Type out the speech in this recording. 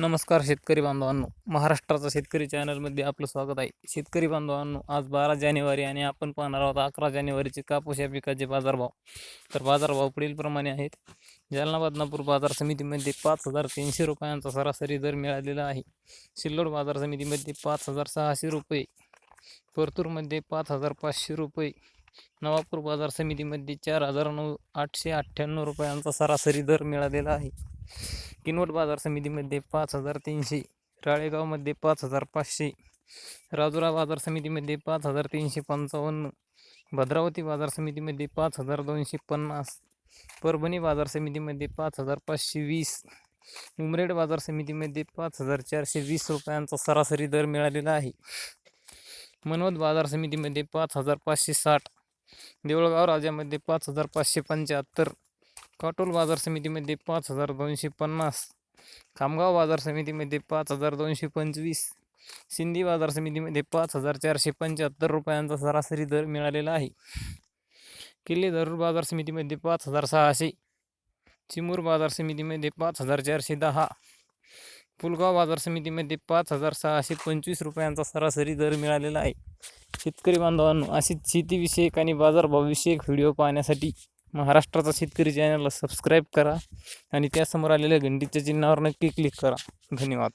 नमस्कार शेतकरी बांधवांनो. महाराष्ट्राचा शेतकरी चॅनलमध्ये आपलं स्वागत आहे. शेतकरी बांधवांनो आज बारा जानेवारी आणि आपण पाहणार आहोत अकरा जानेवारीचे कापूस या पिकाचे बाजारभाव. तर बाजारभाव पुढीलप्रमाणे आहेत. जालना बदनापूर बाजार समितीमध्ये पाच हजार तीनशे रुपयांचा सरासरी दर मिळालेला आहे. सिल्लोड बाजार समितीमध्ये पाच हजार सहाशे रुपये. परतूरमध्ये पाच हजार पाचशे रुपये. नवापूर बाजार समितीमध्ये चार हजार नऊ आठशे अठ्ठ्याण्णव रुपयांचा सरासरी दर मिळालेला आहे. किनवट बाजार समितीमध्ये पाच हजार तीनशे राळेगावमध्ये पाच हजार पाचशे राजुरा बाजार समितीमध्ये पाच हजार तीनशे पंचावन्न भद्रावती बाजार समितीमध्ये पाच हजार दोनशे पन्नास परभणी बाजार समितीमध्ये पाच हजार पाचशे वीस उमरेड बाजार समितीमध्ये पाच हजार चारशे वीस रुपयांचा सरासरी दर मिळालेला आहे. मनवत बाजार समितीमध्ये पाच हजार पाचशे साठ देऊळगाव राजामध्ये पाच हजार पाचशे पंच्याहत्तर काटोल बाजार समितीमध्ये पाच हजार दोनशे पन्नास खामगाव बाजार समितीमध्ये पाच हजार दोनशे पंचवीस सिंधी बाजार समितीमध्ये पाच हजार चारशे पंच्याहत्तर रुपयांचा सरासरी दर मिळालेला आहे. किल्ले दरूर बाजार समितीमध्ये पाच हजार सहाशे चिमूर बाजार समितीमध्ये पाच हजार चारशे दहा पुलगाव बाजार समितीमध्ये पाच हजार सहाशे पंचवीस रुपयांचा सरासरी दर मिळालेला आहे. शेतकरी बांधवांनो अशीच शेतीविषयक आणि बाजारभावविषयक व्हिडिओ पाहण्यासाठी महाराष्ट्राचा शेतकरी चॅनलला सबस्क्राईब करा आणि त्यासमोर आलेल्या घंटीच्या चिन्हावर नक्की क्लिक करा. धन्यवाद.